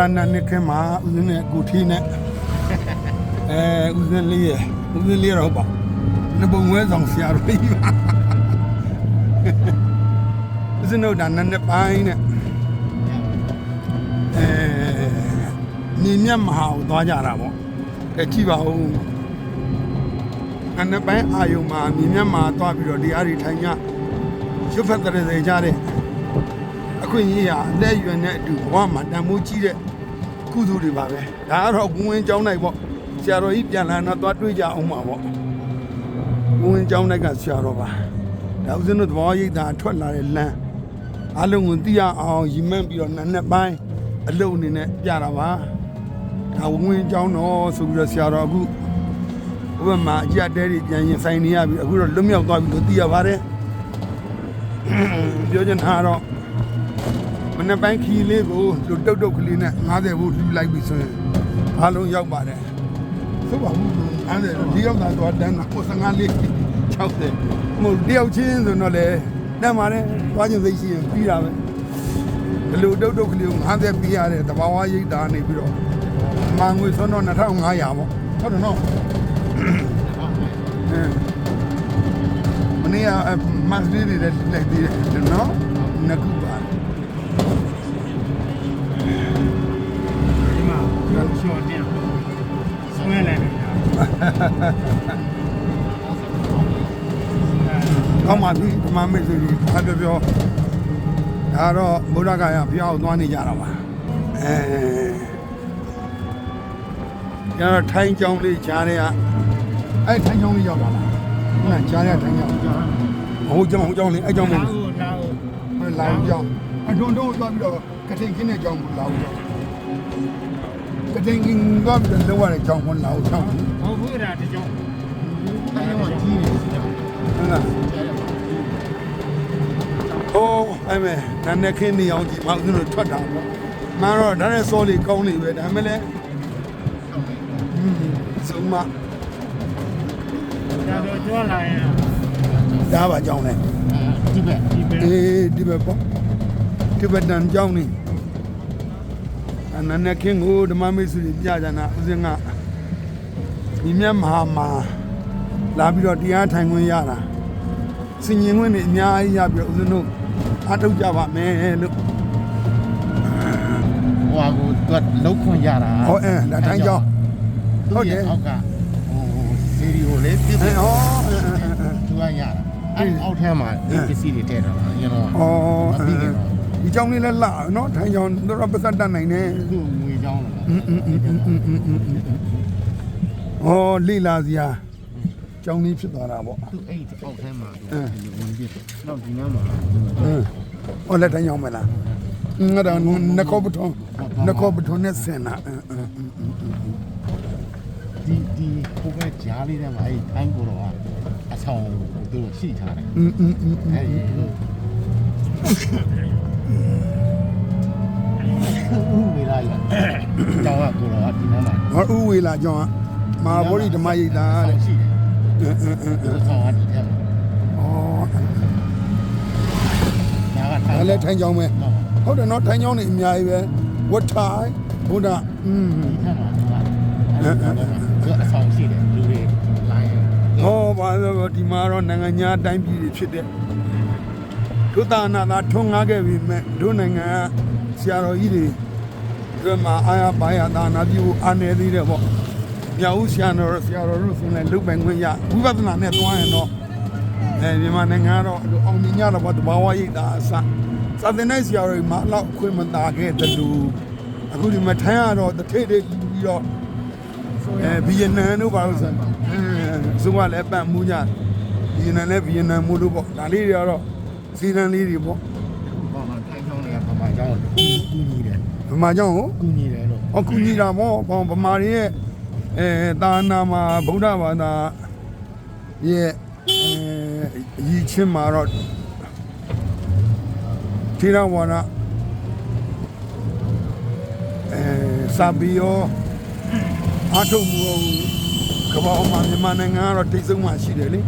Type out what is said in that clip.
လာနာနှစ်ခင်းမှာဦးဇင်းနဲ့ကိုထီးနဲ့အဲဦးဇင်းလေးရဲ့ဦးဇင်းလေးတော့ပေါ့နှစ်ပုံဝဲဆောင်ဆရာတော်ကြီးပါဦးဇင်းတို့ဒါနနှစ်ပိုင်းနဲ့အဲညီမြတ်မဟာကိုသွားကြတာပေါ့အဲကြည့်ပါဦးအနှစ်ပိုင်းအာယုံမှာညီမြတ်မဟာသွားပြီးတော့တရားတွေထိုင်ကြရွတ်ဖက်တဲ့စေကြတဲ့ အခွင့်အရေးဟာအသက်အရွယ်နဲ့အတူဘဝမှာတန်ဖိုးကြီးတဲ့ကုသိုလ်တွေပါပဲဒါကတော့ဘုံဝင်ကျောင်းနိုင်ပေါ့ဆရာတော်ကြီးပြန်လာတော့သွားတွေ့ကြအောင်ပါပေါ့ဘုံဝင်ကျောင်းနိုင်ကဆရာတော်ပါဒါဥစဉ်တို့သဘောရိပ်သာထွက်လာတဲ့လမ်းအလုံးကိုသိရအောင်ရီမန့်ပြီးတော့နန်းနှစ်ပိုင်းအလုံးအနေနဲ့ပြတာပါဒါဘုံဝင်ကျောင်းတော်ဆိုပြီးတော့ဆရာတော်အခုဘုဘမှာအကြက်တဲတွေပြန်ရင်ဆိုင်နေရပြီအခုတော့လွတ်မြောက်သွားပြီလို့သိရပါတယ်ပြောချင်တာကတော့ မနေ့ပိုင်းခီးလေးကိုလူတုတ်တုတ်ကလေးနဲ့90ဘူးလှူလိုက်ပြီဆိုရင်အားလုံးရောက်ပါတယ်သို့ပါဘူးအဲ့ဒါဒီရောက်တာတော့တန်းတာ55လေး60မဟုတ်တယောက်ချင်းဆိုတော့လေတန်းပါတယ်သွားခြင်းစိတ်ရှိရင်ပြီးတာပဲဒီလူတုတ်တုတ်ကလေးကို90ပြီးရတဲ့တဘာဝရိတ်တာနေပြီးတော့မန်ငွေဆိုတော့2500ပေါ့ဟုတ်တယ်နော်အင်းမနေ့ကမတ်လေးတွေလည်းလိုက်သေးတယ်နော်နှစ်ခုပါ ဒီမှာချော်တင်ဆွဲလိုက်နေတာကောင်းပါပြီဒီမှာမိတ်ဆွေကြီးအားပြောပြောဒါတော့ဘုရားကရဘုရားကိုသွားနေကြတာပါအဲကျတော့ထိုင်းကြောင်းလေးကြားတဲ့ကအဲ့ထိုင်းကြောင်းလေးရောက်ပါလားဟုတ်လားကြားရထိုင်းကြောင်းဟိုကြောင်းဟိုကြောင်းလေးအဲ့ကြောင်းမလာဟုတ်ဦးလာဦးဘူးလာဦးကြောင်းအတွန်းတွန်းသွားပြီးတော့ ကထိန်ခင်းတဲ့ကြောင်းကိုလာဦးကြောင်းကထိန်ခင်းသွားပြီးတော့လောရတဲ့ကြောင်းကိုလာဦးကြောင်းဟုတ်ဟုတ်ဘူးဒါတကြောင်အဲ့တော့ကြီးနေစီတော့လားဟိုးအဲ့မဲ့နာနေခင်းနေအောင်ကြည့်မောင်တို့ထွက်တာပေါ့မှန်တော့ဒါနဲ့စောလေးကောင်းနေပဲဒါမဲ့လည်းอืมစုံမဒါတော့ကျွမ်းလာရင်ဒါပါကြောင်းလဲဒီဘက်ဒီဘက်အေးဒီဘက်ပေါ့ ဒီဘက်တန်ကြောင်းနေအနနခင်းကိုဓမ္မမိတ်ဆွေတွေပြကြနာဦးစင်းကဒီမြတ်မဟာမှာလာပြီးတော့တရားထိုင်ခွင့်ရတာစင်ရင်ခွင့်တွေအများကြီးရပြီးတော့ဦးစင်းတို့အားထုတ်ကြပါမယ်လို့ဟိုဟာကိုသူကလောက်ခွန်ရတာဟောအဲဒါထိုင်ကြောင်းဟုတ်တယ်အောက်ကဟိုစီရီကိုလေပြစ်အဲပြစ်ဟောသူကရတာအဲ့အောက်ထဲမှာဒီပစ္စည်းတွေထည့်ထားတာကျွန်တော်ဩဒီ ကြောင်းလေးလည်းလာနော်ထိုင်ကြောင်းတော့ပတ်သက်တတ်နိုင်တယ် သူ့ငွေချောင်းလား อืมอืมอืมอืมอืมอืมอืมဩလိလာစရာကြောင်းလေးဖြစ်သွားတာပေါ့ သူ့အဲ့ဒီအောက်ထဲမှာသူ အင်း ဝင်ပြစ်တော့ဒီနားမှာ อืมဩလက်ထိုင်ကြောင်းမလားငါတော့နကောပထုံနကောပထုံနဲ့ဆင်တာအင်းအင်းအင်းအင်း ဒီဒီဟိုဘက်ကြားလေးထဲမှာအဲ့ထိုင်းကိုတော့အဆောင်သူတို့ရှိထားတယ် อืมอืมอืม အဲ့ဒီ ဦးဝေလာရတောင်းကကိုတော့ဒီနားမှာဟောဥဝေလာကြောင်းကမဟာဗောဓိဓမ္မရိတ်တာတဲ့ရှိတယ်အင်းအင်းအင်းဒီဆောင်ကဒီထဲမှာဩညာကဒါလည်းထိုင်ကြောင်းပဲဟုတ်ဟုတ်တယ်နော်ထိုင်ကြောင်းနေအများကြီးပဲဝတ်ထိုင်ဘုရားอืมဒီထက်မှာဒီမှာသူအဆောင်ရှိတယ်လူတွေလိုင်းဟောပါတော့ဒီမှာတော့နိုင်ငံညာအတိုင်းပြည်တွေဖြစ်တဲ့ ဒုသနာသာထွန်းကားခဲ့ပြီမဲ့ဒုနိုင်ငံကဆရာတော်ကြီးတွေဒီမှာအာရပါရသာနာပြုအာနေသေးတယ်ပေါ့မြောက်ဦးဆရာတော်ဆရာတော်တို့ဆိုရင်လုတ်ပိုင်ခွင့်ရဝိပဿနာနဲ့သွားရင်တော့အဲမြန်မာနိုင်ငံကတော့အဲ့လိုအောင်မြင်ကြတော့ဘာတဘာဝရိတ်တာအစစာသင်တဲ့ဆရာတော်တွေမှာအလောက်အခွင့်မသာခဲ့တယ်လို့အခုဒီမှာထိုင်းရတော့တထိတ်တွေလူပြီးတော့အဲဗီယက်နမ်တို့ဘာလို့ဆိုအဲဆိုကလည်းပတ်မှုကြဗီယက်နမ်လည်းဗီယက်နမ်မို့လို့ပေါ့ဒါလေးတွေကတော့ စီနံလေးတွေပေါ့ဘာမှထိုင်ချောင်းတွေကပမာကြောင်းကူညီတယ်ဗမာကြောင့်ဟောကူညီတယ်လို့ဟောကုညီတာပေါ့ဘောဗမာတွေရဲ့အဲသာနာမှာဗုဒ္ဓဘာသာရဲ့အဲအကြီးချင်းမှာတော့ထေရဝါဒအဲစာပီယောအထုံမှုကဘာမှမြန်မာနိုင်ငံကတော့တိတ်ဆုံးမှရှိတယ်လေဟ